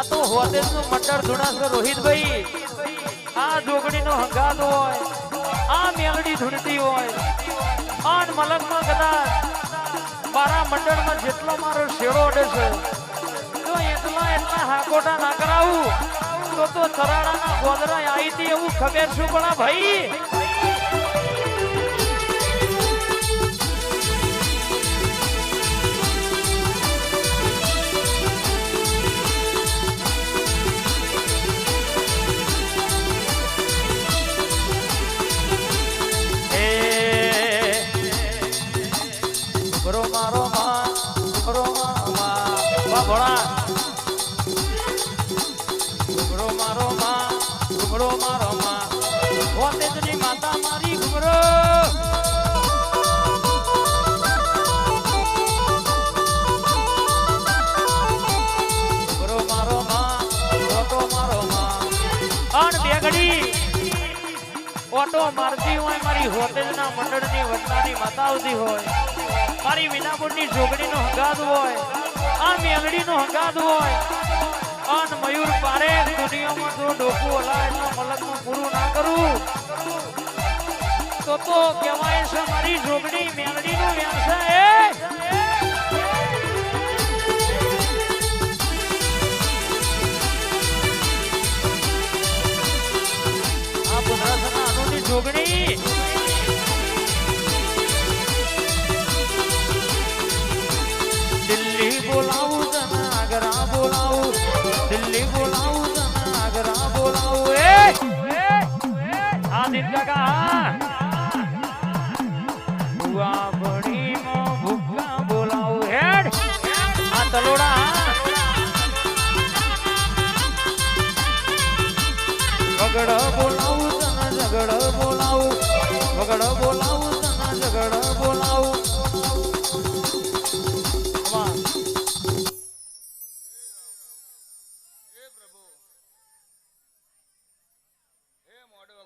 આ તો હોદેજનું મંડળ ધુણાસર રોહિતભાઈ? આ જોગણીનો હંગાત હોય, આ મેલડી ધૂણતી હોય, આન મલકમાં કદાચ મારા મંડળમાં જેટલો મારો શેડો અડે છે, જો એટલા એટલા હાકોટા ના કરાવું, તો તો ચરાડાના ગોદરા આવી હતી એવું ખબર શું પણ ભાઈ. ઘુમરો મારો માં માતા મારી ઘુમરો ઓટો મારતી હોય, મારી હોટેલના મંડળની વડલાની માતાવતી હોય. મારી વિનાપુરની નો હંગાત હોય. આ મેલડીનો હંગાત હોય. અન મયુર પારે દુનિયામાં જો ડોકું હલાય તો મલકમાં પૂરું ના કરું. તો તો કહેવાય છે, મારી જોગણી મેલડીનો વ્યવસાય બોલાવું હેડ. બોલાવું તને બોલાવું. વગડ બોલાવું તને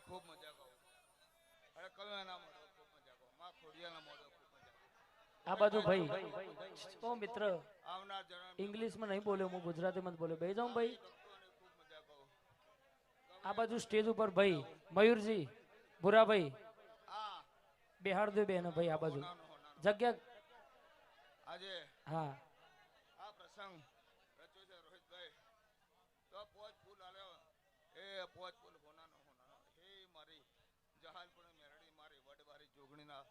ખૂબ મજા કહો અરે ખૂબ મજા કહો માં ખોડિયાના મોડો ખૂબ મજા આ બાજુ ભાઈ ઓ મિત્ર આવનાર ઇંગ્લિશમાં નહીં બોલ્યો હું ગુજરાતીમાં જ બોલ્યો. બે જાઉં ભાઈ. આ બાજુ સ્ટેજ ઉપર ભાઈ મયુરજી ભૂરાભાઈ આ બેહાડ દો બેન ભાઈ આ બાજુ. જગ્યા આજે હા. આ પ્રસંગ રચ્યો છે રોહિતભાઈ. તો પોચ ફૂલ આલ્યો. એ પોચ ફૂલ હોનાનો હોનાનો. હે મારી. જહાલપુર મેરડી મારી વડવારી જોગણીના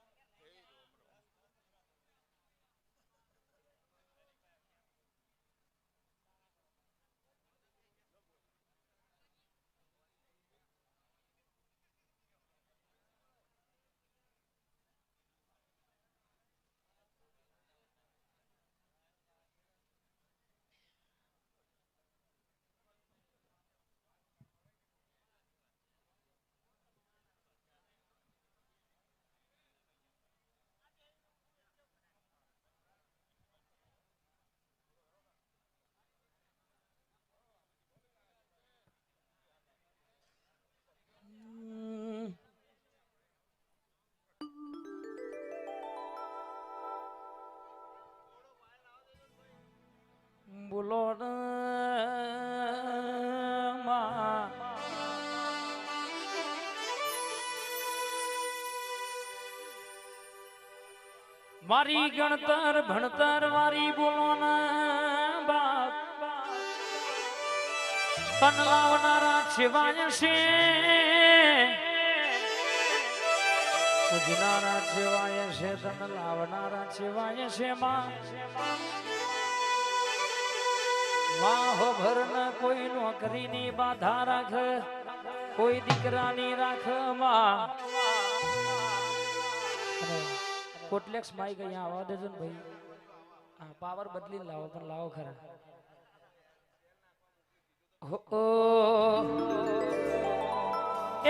મારી ગણતર, ભણતર વારી બોલો ને બાપ. તન લાવનારા શિવાય છે. પૂજનારા શિવાય છે, તન લાવનારા શિવાય છે, માં. વાહો ભરના કોઈ નોકરીની બાધા રાખ, કોઈ દીકરાની રાખ, માં. કોટલેક્સ માઈક અહીંયા આવવા દેજો ને ભાઈ. હા પાવર બદલી લાવો, પણ લાવો ખરા.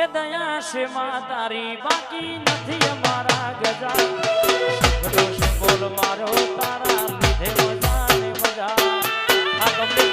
એ દયા છે માં તારી, બાકી નથી અમારા ગજા. બોલ મારો તારા લીધે મજા ને મજા. આ કમલે